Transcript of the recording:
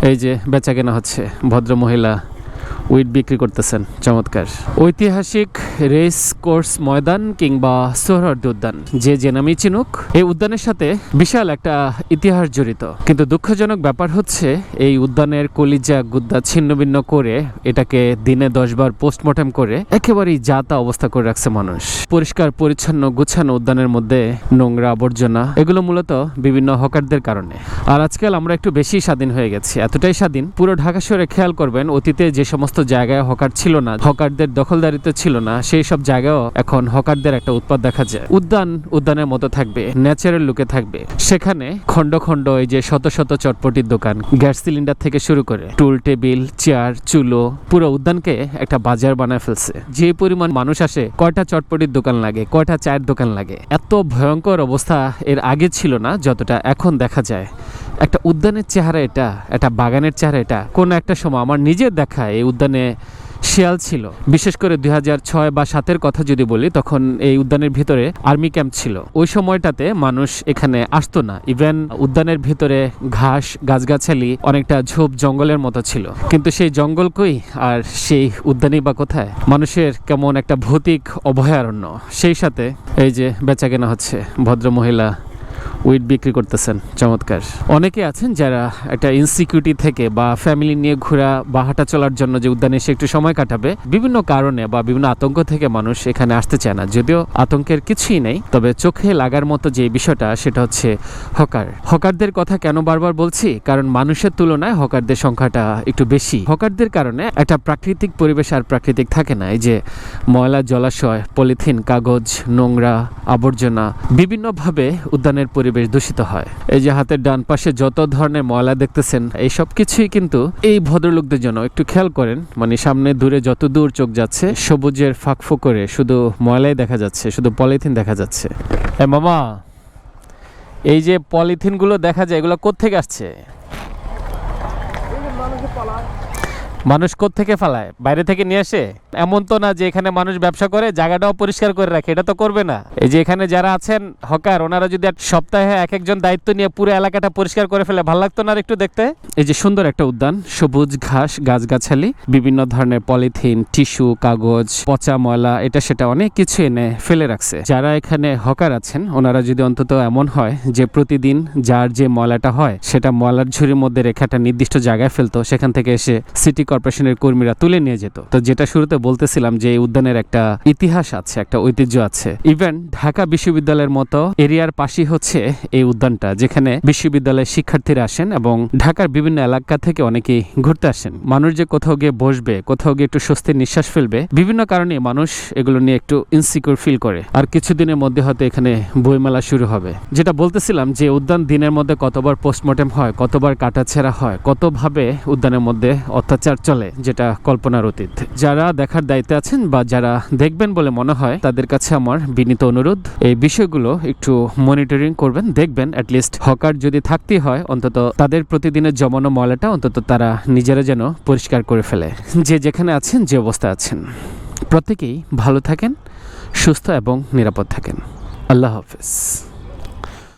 এই যে বেচা কেনা হচ্ছে ভদ্র মহিলা উইট বিক্রি করতেছেন, চমৎকার। ঐতিহাসিক রেস কোর্স ময়দান কিংবা সোহরাওয়ার্দী উদ্যান, যে যে নামেই চিনুক, এই উদ্যানের সাথে বিশাল একটা ইতিহাস জড়িত। কিন্তু দুঃখজনক ব্যাপার হচ্ছে, এই উদ্যানের কলিজা গুদ্দা ছিন্নভিন্ন করে এটাকে দিনে দশবার পোস্টমর্টম করে একেবারেই যাতা অবস্থা করে রাখছে মানুষ। পরিষ্কার, পরিচ্ছন্ন, গুছানো উদ্যানের মধ্যে নোংরা আবর্জনা, এগুলো মূলত বিভিন্ন হকারদের কারণে। আর আজকাল আমরা একটু বেশি স্বাধীন হয়ে গেছি। এতটাই স্বাধীন, পুরো ঢাকা শহরে খেয়াল করবেন, অতীতে যে সমস্ত জায়গায় হকার ছিল না, হকারদের দখলদারিত্ব ছিল না, সেই সব জায়গায়ও এখন হকারদের একটা উৎপাদ দেখা যায়। উদ্যান উদ্যানের মতো থাকবে, ন্যাচারাল লুকে থাকবে। সেখানে খণ্ড খণ্ড এই যে শত শত চটপটির দোকান, গ্যাস সিলিন্ডার থেকে শুরু করে, টুল টেবিল, চেয়ার, চুলো, পুরো উদ্যানকে একটা বাজার বানায় ফেলছে। যে পরিমাণ মানুষ আসে, কয়টা চটপটির দোকান লাগে, কয়টা চায়ের দোকান লাগে? এত ভয়ঙ্কর অবস্থা এর আগে ছিল না, যতটা এখন দেখা যায়। একটা উদ্যানের চেহারা এটা, একটা বাগানের চেহারা এটা। কোন একটা সময় আমার নিজের দেখা এই উদ্যানে শিয়াল ছিল। বিশেষ করে দুই ছয় বা সাতের কথা যদি বলি, তখন এই উদ্যানের ভিতরে আর্মি ক্যাম্প ছিল। ওই সময়টাতে মানুষ এখানে আসতো না। ইভেন উদ্যানের ভিতরে ঘাস, গাছগাছালি, অনেকটা ঝোপ জঙ্গলের মতো ছিল। কিন্তু সেই জঙ্গল কই আর সেই উদ্যানই বা কোথায়? মানুষের কেমন একটা ভৌতিক অভয়ারণ্য। সেই সাথে এই যে বেচা কেনা হচ্ছে ভদ্র মহিলা উইট বিক্রি করতেছেন, চমৎকার। অনেকে আছেন যারা একটা ইনসিকিউরিটি থেকে বা ফ্যামিলি নিয়ে ঘোরা বা হাঁটা চলার জন্য যে উদ্যানে এসে একটু সময় কাটাবে, বিভিন্ন কারণে বা বিভিন্ন আতঙ্ক থেকে মানুষ এখানে আসতে চায় না। যদিও আতঙ্কের কিছুই নেই, তবে চোখে লাগার মতো যে বিষয়টা, সেটা হচ্ছে হকার। হকারদের কথা কেন বারবার বলছি? কারণ মানুষের তুলনায় হকারদের সংখ্যাটা একটু বেশি। হকারদের কারণে একটা প্রাকৃতিক পরিবেশ আর প্রাকৃতিক থাকে না। এই যে ময়লা, জলাশয়, পলিথিন, কাগজ, নোংরা, আবর্জনা, বিভিন্নভাবে উদ্যানের পরিবেশ দূষিত হয়। এই যে হাতের ডান পাশে যত ধরনের ময়লা দেখতেছেন, এই সব কিছুই কিন্তু এই ভদ্রলোকদের জন্য একটু খেয়াল করেন। মানে সামনে দূরে যত দূর চোখ যাচ্ছে, সবুজের ফাঁক করে শুধু ময়লাই দেখা যাচ্ছে, শুধু পলিথিন দেখা যাচ্ছে। এ মামা, এই যে পলিথিনগুলো দেখা যায়, এগুলো কোত্থেকে আসছে? মানুষ থেকে ফালায়? বাইরে থেকে নিয়ে আসে? এমন তো না যে এখানে মানুষ ব্যবসা করে, জায়গাটাও পরিষ্কার করে রাখে, এটা তো করবে না। এই যে এখানে যারা আছেন, হকার, ওনারা যদি সপ্তাহে এক একজন দায়িত্ব নিয়ে পুরো এলাকাটা পরিষ্কার করে ফেলে, ভালো লাগতো না একটু দেখতে? এই যে সুন্দর একটা উদ্যান, সবুজ ঘাস, গাছগাছালি, বিভিন্ন ধরনের পলিথিন, টিস্যু, কাগজ, পচা ময়লা, এটা সেটা অনেক কিছু এনে ফেলে রাখছে। যারা এখানে হকার আছেন, ওনারা যদি অন্তত এমন হয় যে প্রতিদিন যার যে ময়লাটা হয়, সেটা ময়লার ঝুড়ির মধ্যে রেখে একটা নির্দিষ্ট জায়গায় ফেলতো, সেখান থেকে এসে সিটি কর্পোরেশনের কর্মীরা তুলে নিয়ে যেত। তো যেটা শুরুতে বলতেছিলাম যে উদ্যানের একটা ইতিহাস আছে, একটা ঐতিহ্য আছে। ইভেন ঢাকা বিশ্ববিদ্যালয়ের মতো এরিয়ার পাশেই হচ্ছে এই উদ্যানটা, যেখানে বিশ্ববিদ্যালয়ের শিক্ষার্থীরা আসেন এবং ঢাকার বিভিন্ন এলাকা থেকে অনেকেই ঘুরতে আসেন। মানুষ যে কোথাও গিয়ে বসবে, কোথাও গিয়ে একটু স্বস্তির নিঃশ্বাস ফেলবে, বিভিন্ন কারণে মানুষ এগুলো নিয়ে একটু ইনসিকিউর ফিল করে। আর কিছুদিনের মধ্যে হয়তো এখানে বইমেলা শুরু হবে। যেটা বলতেছিলাম যে উদ্যান দিনের মধ্যে কতবার পোস্টমর্টেম হয়, কতবার কাটাছেড়া হয়, কতভাবে উদ্যানের মধ্যে অত্যাচার চলে, যেটা কল্পনার অতীত। যারা দেখার দায়িত্বে আছেন বা যারা দেখবেন বলে মনে হয়, তাদের কাছে আমার বিনীত অনুরোধ, এই বিষয়গুলো একটু মনিটরিং করবেন, দেখবেন অ্যাটলিস্ট হকার যদি থাকতেই হয়, অন্তত তাদের প্রতিদিনের জমানো ময়লাটা অন্তত তারা নিজেরা যেন পরিষ্কার করে ফেলে। যে যেখানে আছেন, যে অবস্থা আছেন। প্রত্যেকেই ভালো থাকেন, সুস্থ এবং নিরাপদ থাকেন। আল্লাহ হাফেজ।